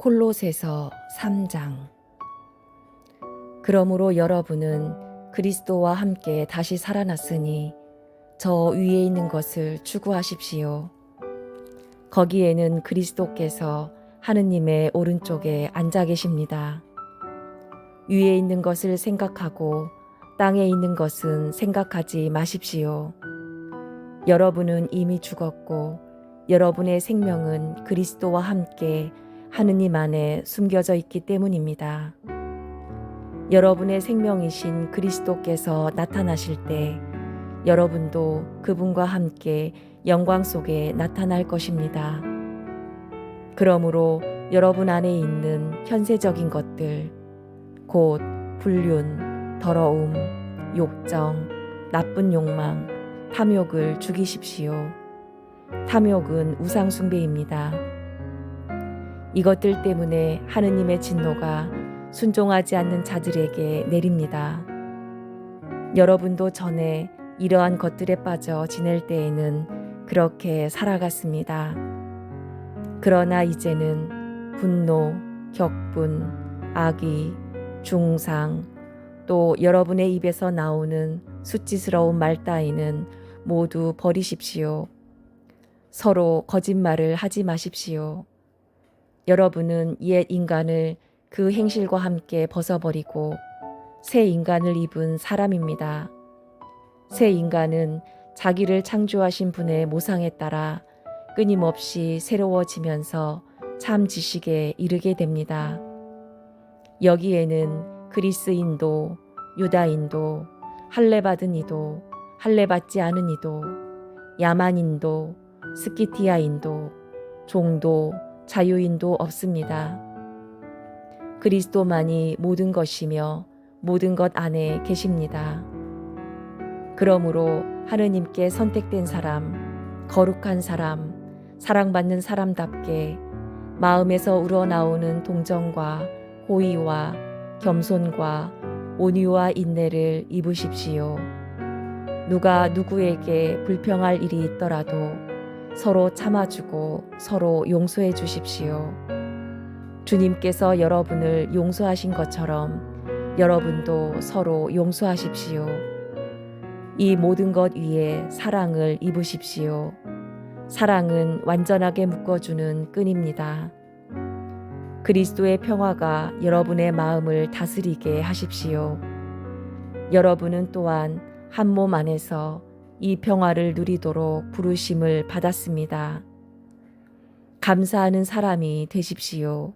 콜로새서 3장 그러므로 여러분은 그리스도와 함께 다시 살아났으니 저 위에 있는 것을 추구하십시오. 거기에는 그리스도께서 하느님의 오른쪽에 앉아 계십니다. 위에 있는 것을 생각하고 땅에 있는 것은 생각하지 마십시오. 여러분은 이미 죽었고 여러분의 생명은 그리스도와 함께 하느님 안에 숨겨져 있기 때문입니다. 여러분의 생명이신 그리스도께서 나타나실 때 여러분도 그분과 함께 영광 속에 나타날 것입니다. 그러므로 여러분 안에 있는 현세적인 것들, 곧 불륜, 더러움, 욕정, 나쁜 욕망, 탐욕을 죽이십시오. 탐욕은 우상숭배입니다. 이것들 때문에 하느님의 진노가 순종하지 않는 자들에게 내립니다. 여러분도 전에 이러한 것들에 빠져 지낼 때에는 그렇게 살아갔습니다. 그러나 이제는 분노, 격분, 악의, 중상, 또 여러분의 입에서 나오는 수치스러운 말 따위는 모두 버리십시오. 서로 거짓말을 하지 마십시오. 여러분은 옛 인간을 그 행실과 함께 벗어버리고 새 인간을 입은 사람입니다. 새 인간은 자기를 창조하신 분의 모상에 따라 끊임없이 새로워지면서 참 지식에 이르게 됩니다. 여기에는 그리스인도, 유다인도, 할례받은 이도, 할례받지 않은 이도, 야만인도, 스키티아인도, 종도, 자유인도 없습니다. 그리스도만이 모든 것이며 모든 것 안에 계십니다. 그러므로 하느님께 선택된 사람, 거룩한 사람, 사랑받는 사람답게 마음에서 우러나오는 동정과 호의와 겸손과 온유와 인내를 입으십시오. 누가 누구에게 불평할 일이 있더라도 서로 참아주고 서로 용서해 주십시오. 주님께서 여러분을 용서하신 것처럼 여러분도 서로 용서하십시오. 이 모든 것 위에 사랑을 입으십시오. 사랑은 완전하게 묶어주는 끈입니다. 그리스도의 평화가 여러분의 마음을 다스리게 하십시오. 여러분은 또한 한 몸 안에서 이 평화를 누리도록 부르심을 받았습니다. 감사하는 사람이 되십시오.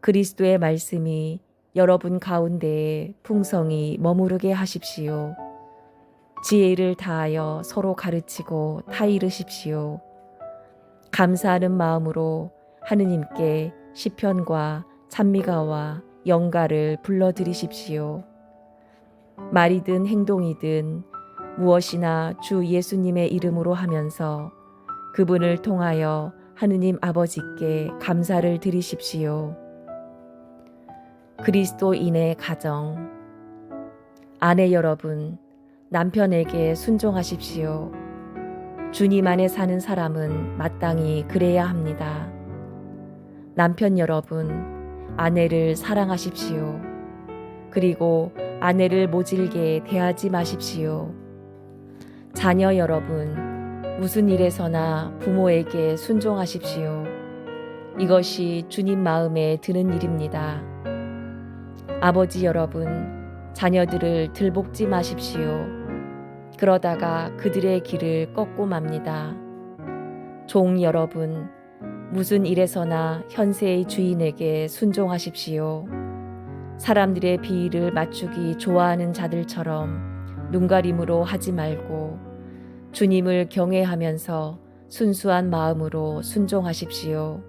그리스도의 말씀이 여러분 가운데에 풍성히 머무르게 하십시오. 지혜를 다하여 서로 가르치고 타이르십시오. 감사하는 마음으로 하느님께 시편과 찬미가와 영가를 불러드리십시오. 말이든 행동이든 무엇이나 주 예수님의 이름으로 하면서 그분을 통하여 하느님 아버지께 감사를 드리십시오. 그리스도인의 가정 아내 여러분 남편에게 순종하십시오. 주님 안에 사는 사람은 마땅히 그래야 합니다. 남편 여러분 아내를 사랑하십시오. 그리고 아내를 모질게 대하지 마십시오. 자녀 여러분 무슨 일에서나 부모에게 순종하십시오. 이것이 주님 마음에 드는 일입니다. 아버지 여러분, 자녀들을 들볶지 마십시오. 그러다가 그들의 길을 꺾고 맙니다. 종 여러분, 무슨 일에서나 현세의 주인에게 순종하십시오. 사람들의 비위를 맞추기 좋아하는 자들처럼 눈가림으로 하지 말고 주님을 경외하면서 순수한 마음으로 순종하십시오.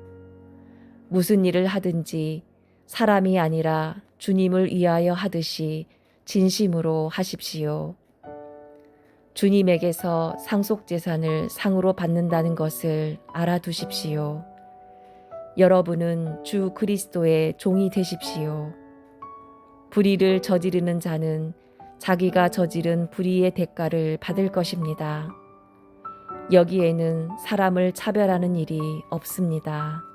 무슨 일을 하든지 사람이 아니라 주님을 위하여 하듯이 진심으로 하십시오. 주님에게서 상속재산을 상으로 받는다는 것을 알아두십시오. 여러분은 주 그리스도의 종이 되십시오. 불의를 저지르는 자는 자기가 저지른 불의의 대가를 받을 것입니다. 여기에는 사람을 차별하는 일이 없습니다.